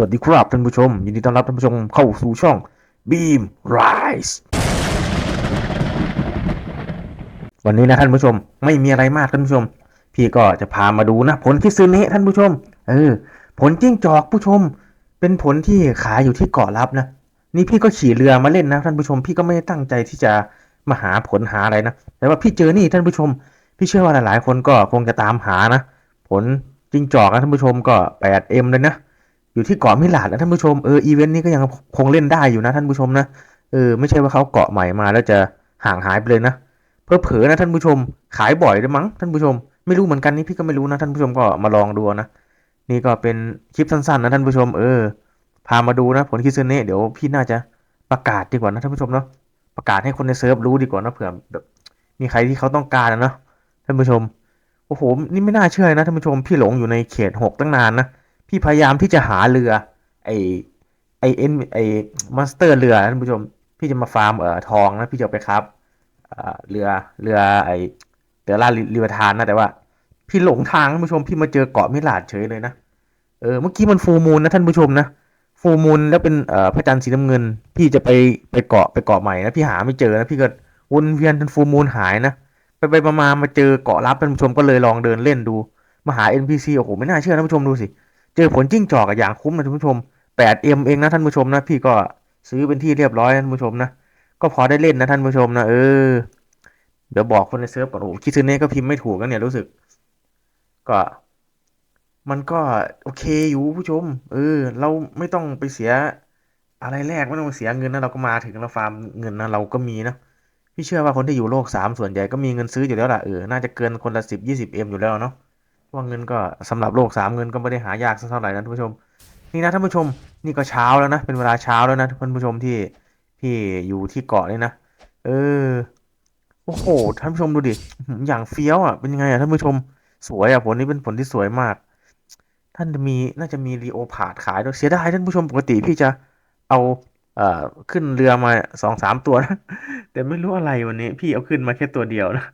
สวัสดีครับท่านผู้ชม ยินดีต้อนรับท่านผู้ชมเข้าสู่ช่อง Beam Rise วันนี้นะท่านผู้ชมไม่มีอะไรมากท่านผู้ชม พี่ก็จะพามาดูนะ ผลคิซึเนะท่านผู้ชม เออ ผลจิ้งจอกผู้ชม เป็นผลที่ขายอยู่ที่เกาะลับนะ นี่พี่ก็ขี่เรือมาเล่นนะท่านผู้ชม พี่ก็ไม่ได้ตั้งใจที่จะมาหาผลหาอะไรนะ แต่ว่าพี่เจอนี่ท่านผู้ชม พี่เชื่อว่าหลายๆ คนก็คงจะตามหานะ ผลจิ้งจอกนะท่านผู้ชมก็ 8M เลยนะ อยู่ที่เกาะมิลาดนะท่านผู้ชมเอออีเวนต์นี้ก็ยังคงเล่นได้อยู่นะท่านผู้ชมนะเออไม่ใช่ว่าเขาเกาะใหม่มาแล้วจะห่างหายไปเลยนะเพอเผลอนะท่านผู้ชม ขายบ่อยด้วยมั้งท่านผู้ชม ไม่รู้เหมือนกันนี่พี่ก็ไม่รู้นะท่านผู้ชมก็มาลองดูนะนี่ก็เป็นคลิปสั้นๆนะท่านผู้ชม เออ พามาดูนะผลคิดซึเนะเดี๋ยวพี่น่าจะประกาศดีกว่านะท่านผู้ชมเนาะประกาศให้คนในเซิร์ฟรู้ดีกว่านะเผื่อแบบมีใครที่เขาต้องการนะเนาะท่านผู้ชมโอ้โหนี่ไม่น่าเชื่อนะท่านผู้ชมพี่หลงอยู่ในเขตหกตั้งนานนะ พี่พยายามที่จะหาเรือ ไอไอเอ็นไอมอนสเตอร์เรือนะท่านผู้ชม พี่จะมาฟาร์มเอ่อทองนะพี่จะไปครับเอ่อเรือเรือไอเรือล่าลิเวทานนะแต่ว่า พี่หลงทางท่านผู้ชมพี่มาเจอเกาะมิลาดเฉยเลยนะเออเมื่อกี้มันฟูมูลนะท่านผู้ชมนะฟูมูลแล้วเป็นเอ่อพระจันทร์สีน้ำเงิน พี่จะไปไปเกาะไปเกาะใหม่นะพี่หาไม่เจอนะพี่ก็วนเวียนจนฟูมูลหายนะไปไปมามามาเจอเกาะลับท่านผู้ชมก็เลยลองเดินเล่นดูมาหา NPC โอ้โหไม่น่าเชื่อท่านผู้ชมดูสิเจอผลจิ้งจอกอะอย่างคุ้มนะท่านผู้ชม 8M เองนะท่านผู้ชมนะพี่ก็ซื้อเป็นที่เรียบร้อยนะท่านผู้ชมนะก็พอได้เล่นนะท่านผู้ชมนะเออเดี๋ยวบอกคนในเซิร์ฟก่อนโอ้คิดซึเน่ก็พิมพ์ไม่ถูกกันเนี่ยรู้สึก ก็ มันก็โอเคอยู่ผู้ชม เออ เราไม่ต้องไปเสียอะไรแรกไม่ต้องเสียเงินนะเราก็มาถึงเราฟาร์มเงินนะเราก็มีนะพี่เชื่อว่าคนที่อยู่โลกสามส่วนใหญ่ก็มีเงินซื้ออยู่แล้วล่ะเออน่าจะเกินคนละสิบยี่สิบเอ็มอยู่แล้วเนาะ ว่าเงินก็สำหรับโลกสามเงินก็ไม่ได้หายากสักเท่าไหร่นะท่านผู้ชม นี่นะท่านผู้ชมนี่ก็เช้าแล้วนะเป็นเวลาเช้าแล้วนะท่านผู้ชมที่ที่อยู่ที่เกาะนี่นะเออโอ้โหท่านผู้ชมดูดิอื้อหืออย่างเฟี้ยวอะเป็นยังไงอะท่านผู้ชมสวยอะผลนี้เป็นผลที่สวยมาก ท่านจะมีน่าจะมีรีโอพาดขายด้วยเสียดายท่านผู้ชมปกติพี่จะเอาเอ่อขึ้นเรือมาสองสามตัวนะแต่ไม่รู้อะไรวันนี้ พี่เอาขึ้นมาแค่ตัวเดียวนะ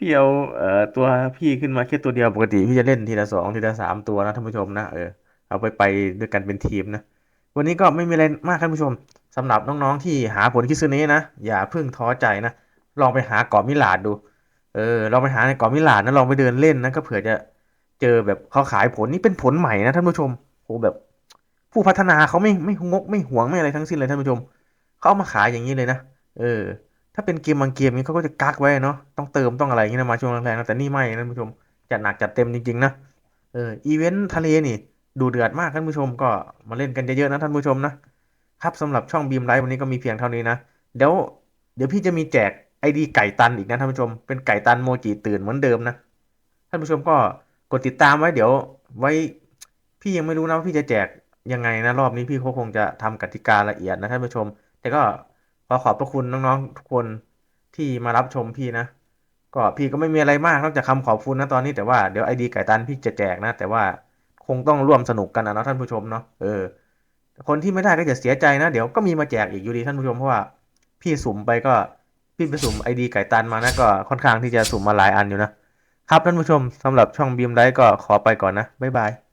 พี่เอาเอ่อตัวพี่ขึ้นมาแค่ตัวเดียวปกติพี่จะเล่นทีละสองทีละสามตัวนะท่านผู้ชมนะเออเอาไปไปด้วยกันเป็นทีมนะวันนี้ก็ไม่มีอะไรมากท่านผู้ชมสำหรับน้องๆที่หาผลคิดซึเนะนะอย่าเพิ่งท้อใจนะลองไปหาเกาะมิลาดดูเออลองไปหาในเกาะมิลาดนะลองไปเดินเล่นนะก็เผื่อจะเจอแบบเขาขายผลนี่เป็นผลใหม่นะท่านผู้ชมโหแบบ ผู้พัฒนาเขาไม่ไม่งกไม่หวงไม่อะไรทั้งสิ้นเลยท่านผู้ชมเขาเอามาขายอย่างนี้เลยนะเออ ถ้าเป็นเกมบางเกมนี้เขาก็จะกักไว้เนาะต้องเติมต้องอะไรอย่างนี้นะมาช่วงแรกๆนะแต่นี่ไม่นะท่านผู้ชมจัดหนักจัดเต็มจริงๆนะเอออีเวนต์ทะเลนี่ ดูเดือดมากท่านผู้ชมก็มาเล่นกันเยอะๆนะท่านผู้ชมนะครับสำหรับช่องบีมไลฟ์วันนี้ก็มีเพียงเท่านี้นะเดี๋ยวเดี๋ยวพี่จะมีแจกไอดีไก่ตันอีกนะท่านผู้ชมเป็นไก่ตันโมจิตื่นเหมือนเดิมนะท่านผู้ชมก็กดติดตามไว้เดี๋ยวไว้พี่ยังไม่รู้นะว่าพี่จะแจกยังไงนะรอบนี้พี่คงจะทำกติกาละเอียดนะท่านผู้ชม แต่ก็ ขอขอบพระคุณน้องๆทุกคนที่มารับชมพี่นะ ก็พี่ก็ไม่มีอะไรมากนอกจากคำขอบคุณนะตอนนี้แต่ว่าเดี๋ยวไอดีไก่ตันพี่จะแจกนะ แต่ว่าคงต้องร่วมสนุกกันนะเนาะท่านผู้ชมเนาะเออคนที่ไม่ได้ก็จะเสียใจนะ เดี๋ยวก็มีมาแจกอีกอยู่ดีท่านผู้ชมเพราะว่าพี่สุ่มไปก็พี่ไปสุ่มไอดีไก่ตันมานะก็ค่อนข้างที่จะสุ่มมาหลายอันอยู่นะครับท่านผู้ชมสำหรับช่องบีมไลท์ก็ขอไปก่อนนะบ๊ายบาย